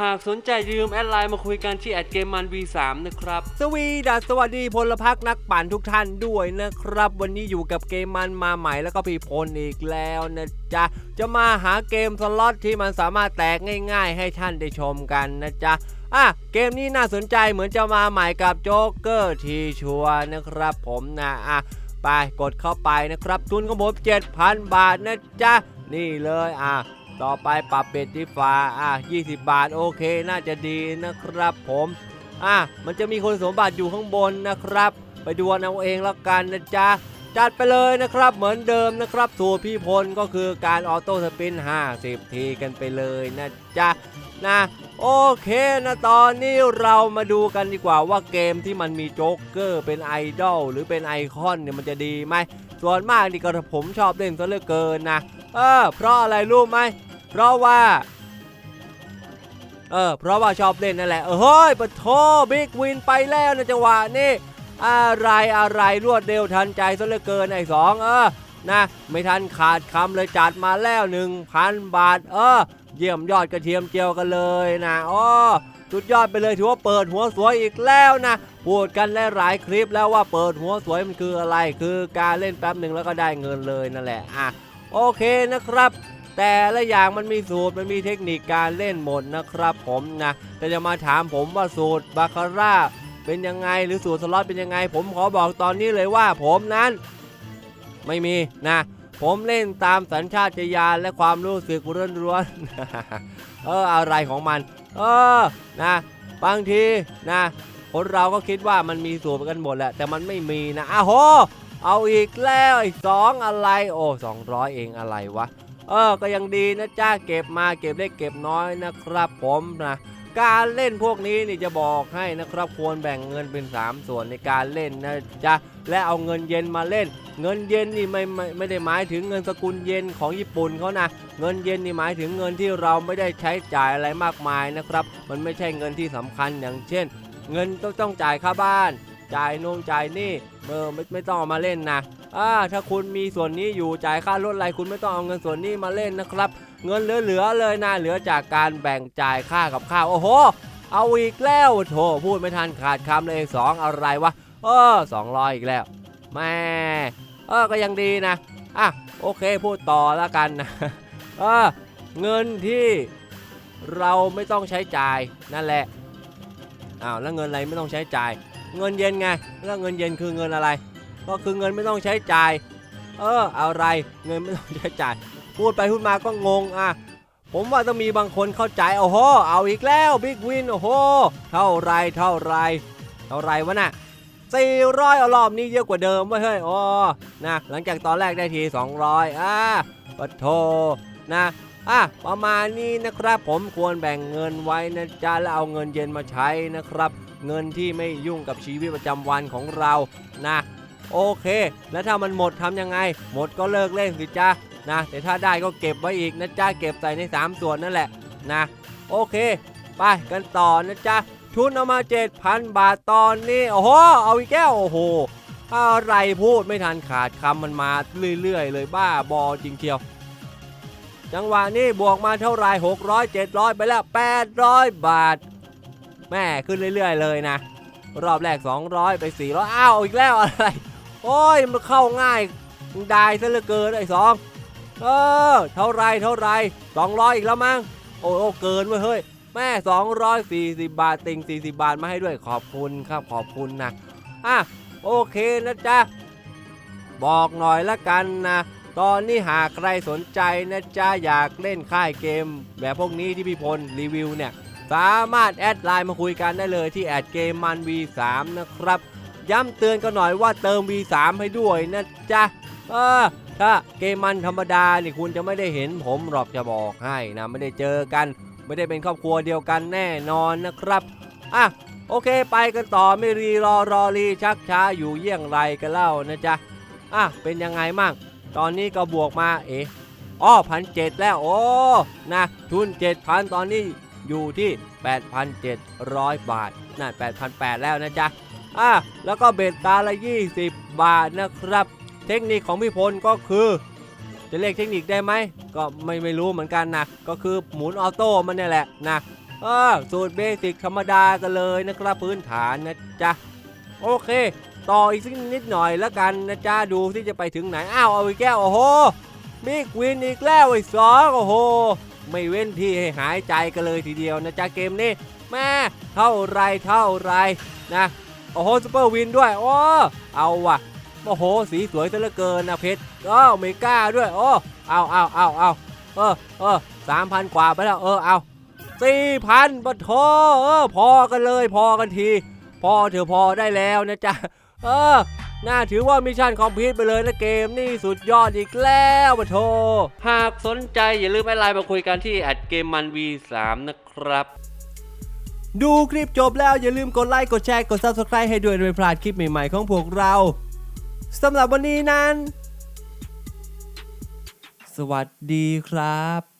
หากสนใจอย่าลืมแอดไลน์มาคุยกันที่แอดเกมมัน V3 นะครับ สวีดัสสวัสดีพลพรรคนักปั่นทุกท่านด้วยนะครับ วันนี้อยู่กับเกมมันมาใหม่แล้วก็พี่พลอีกแล้วนะจ๊ะ จะมาหาเกมสล็อตที่มันสามารถแตกง่าย ๆ ให้ท่านได้ชมกันนะจ๊ะอะเกมนี้น่าสนใจเหมือนจะมาใหม่กับโจ๊กเกอร์ทีชัวนะครับผมนะอะไปกดเข้าไปนะครับ ทุนของผม7,000 บาทนะจ๊ะ นี่เลยอะ ต่อไปปรับเบ็ดที่ฟ้าอะ20 บาทโอเคน่าจะดีนะครับผมอะมันจะมีคุณสมบัติอยู่ข้างบนนะครับ ไปดูเอาเองแล้วกันนะจ๊ะจัดไปเลยนะครับเหมือนเดิมนะครับสูตรพี่พลก็คือการออโต้สปิน 50 ทีกันไปเลยนะจ๊ะนะโอเคนะตอนนี้เรามาดูกันดีกว่าว่าเกมที่มันมีโจ๊กเกอร์เป็นไอดอลหรือเป็นไอคอนเนี่ยมันจะดีไหมส่วนมากนี่ก็ผมชอบเล่นซะเหลือเกินนะเออเพราะอะไรรู้ไหม เพราะว่า เออ เพราะว่าชอบเล่นนั่นแหละ เออเฮ้ยปะโทบิ๊กวินไปแล้วในะจังหวะนี้อะไรอะไรรวดเร็วทันใจซะเหลือเกินไอ้สองเออนะไม่ทันขาดคำเลยจัดมาแล้ว 1,000 บาท เออ เยี่ยมยอดกระเทียมเจียวกันเลยนะอ๋อสุดยอดไปเลยถือว่าเปิดหัวสวยอีกแล้วนะพูดกันหลายคลิปแล้วว่าเปิดหัวสวยมันคืออะไร คือการเล่นแป๊บหนึ่งแล้วก็ได้เงินเลยนั่นแหละอะโอเคนะครับ แต่ละอย่างมันมีสูตรมันมีเทคนิคการเล่นหมดนะครับผมนะแต่จะมาถามผมว่าสูตรบาคาร่าเป็นยังไงหรือสูตรสล็อตเป็นยังไง ผมขอบอกตอนนี้เลยว่าผมนั้น ไม่มีนะ ผมเล่นตามสัญชาตญาณและความรู้สึกล้วนๆเอออะไรของมัน เออนะบางทีนะคนเราก็คิดว่ามันมีสูตรกันหมดแหละแต่มันไม่มีนะอ้โหเอาอีกแล้วอีกสองอะไรโอ้สองร้อยเองอะไรวะ เออก็ยังดีนะจ้าเก็บมาเก็บเล็กเก็บน้อยนะครับ ผมนะการเล่นพวกนี้นี่จะบอกให้นะครับควรแบ่งเงินเป็น 3 ส่วนในการเล่นนะจ๊ะและเอาเงินเย็นมาเล่น เงินเย็นนี่ไม่ไม่ไม่ได้หมายถึงเงินสกุลเย็นของญี่ปุ่นเขานะเงินเย็นนี่หมายถึงเงินที่เราไม่ได้ใช้จ่ายอะไรมากมายนะครับ มันไม่ใช่เงินที่สำคัญอย่างเช่น เงินต้องต้องจ่ายค่าบ้าน จ่ายนงจ่ายหนี่เออไม่ไม่ต้องเอามาเล่นนะอ่าถ้าคุณมีส่วนนี้อยู่จ่ายค่ารถอะไรคุณไม่ต้องเอาเงินส่วนนี้มาเล่นนะครับ เงินเหลือๆเลยนะเหลือจากการแบ่งจ่ายค่ากับข้าวโอ้โห เอาอีกแล้วโถพูดไม่ทันขาดคำเลยสองอะไรวะเออสองร้อยอีกแล้วแม่เออก็ยังดีนะอะโอเคพูดต่อแล้วกันนะเออเงินที่เราไม่ต้องใช้จ่ายนั่นแหละอ้าวแล้วเงินอะไรไม่ต้องใช้จ่าย เงินเย็นไงแล้วเงินเย็นคือเงินอะไร ก็คือเงินไม่ต้องใช้จ่าย เอออะไรเงินไม่ต้องใช้จ่าย พูดไปพูดมาก็งงอะผมว่าต้องมีบางคนเข้าใจโอ้โหเอาอีกแล้วบิ๊กวินโอ้โหเท่าไรเท่าไรเท่าไรวะน่ะ400เอารอบนี้เยอะกว่าเดิมเว้ยเฮ้ยโอ้นะหลังจากตอนแรกได้ที 200อะปะโทนะ อะประมาณนี้นะครับ ผมควรแบ่งเงินไว้นะจ๊ะแล้วเอาเงินเย็นมาใช้นะครับ เงินที่ไม่ยุ่งกับชีวิตประจำวันของเรานะโอเค แล้วถ้ามันหมดทำยังไง หมดก็เลิกเล่นสิจ้านะแต่ถ้าได้ก็เก็บไว้อีกนะจ๊ะเก็บใส่ใน 3 ส่วนนั่นแหละนะโอเค ไปกันต่อนะจ๊ะทุนเอามา 7,000 บาทตอนนี้โอ้โหเอาอีกแก้วโอ้โหอะไรพูดไม่ทันขาดคำมันมาเรื่อยๆ เลยบ้าบอจริงเทียว จังหวะนี้บวกมาเท่าไหร600 700 ไปแล้ว 800 บาท แม่ขึ้นเรื่อย ๆ เลยนะ รอบแรก 200 ไป 400 อ้าว อีกแล้วอะไร โอ้ย มันเข้าง่ายได้ซะเหลือเกินไอ้สองเออ เท่าไรเท่าไร200 อีกแล้วมั้ง โอ้โอ้เกินเว้ยเฮ้ย แม่ 240 บาท ติ่ง40 บาทมาให้ด้วยขอบคุณครับขอบคุณนะอะโอเคนะจ๊ะ บอกหน่อยละกันนะ ตอนนี้หากใครสนใจนะจ๊ะอยากเล่นค่ายเกม แบบพวกนี้ที่พี่พลรีวิวเนี่ย สามารถแอดไลน์มาคุยกันได้เลยที่แอดเกมมัน V3 นะครับ ย้ำเตือนกันหน่อยว่าเติม V3 ให้ด้วยนะจ๊ะเออถ้าเกมมันธรรมดานี่คุณจะไม่ได้เห็นผมหรอกจะบอกให้นะไม่ได้เจอกัน ไม่ได้เป็นครอบครัวเดียวกันแน่นอนนะครับอะโอเคไปกันต่อไม่รีรอรอรีชักช้าอยู่เยี่ยงไรกันเล่านะจ๊ะอะเป็นยังไงมั่ง ตอนนี้ก็บวกมาเอ๊ะอ้อพันเจ็ดแล้วโอ้นะทุน7,000ตอนนี้อยู่ที่ 8,700 บาทน่า8,800 แล้วนะจ๊ะอะแล้วก็เบ็ดตาละ 20 บาทนะครับ เทคนิคของพี่พลก็คือ จะเรียกเทคนิคได้ไหม ก็ไม่ไม่รู้เหมือนกันนะ ก็คือหมุนออโต้มันนี่แหละนะเออสูตรเบสิกธรรมดากันเลยนะครับพื้นฐานนะจ๊ะ โอเค ต่ออีกสักนิดหน่อยแล้วกันนะจ๊ะดูที่จะไปถึงไหนอ้าวเอาอีกแก้วโอ้โหบิ๊กวินอีกแล้วไอ้สองโอ้โหไม่เว้นที่ให้หายใจกันเลยทีเดียวนะจ๊ะเกมนี้แม่เท่าไรเท่าไรนะโอ้โหซูเปอร์วินด้วยโอ้เอาว่ะโอ้โหสีสวยซะเหลือเกินนะเพชรก็เมก้าด้วยโอ้เอาเอาเอาเอาเออเออสามพันกว่าไปแล้วเออเอาสี่พันปะโทเออพอกันเลยพอกันที พอเถอะพอได้แล้วนะจ๊ะ เออน่าถือว่ามิชชั่นคอมพลีทไปเลยนะเกมนี่สุดยอดอีกแล้วปะโทหากสนใจอย่าลืมแอดไลน์มาคุยกันที่แอดเกมมัน V3 นะครับดูคลิปจบแล้วอย่าลืมกดไลค์กดแชร์กด Subscribe ให้ด้วยไม่พลาดคลิปใหม่ ๆ ของพวกเราสำหรับวันนี้นั้น สวัสดีครับ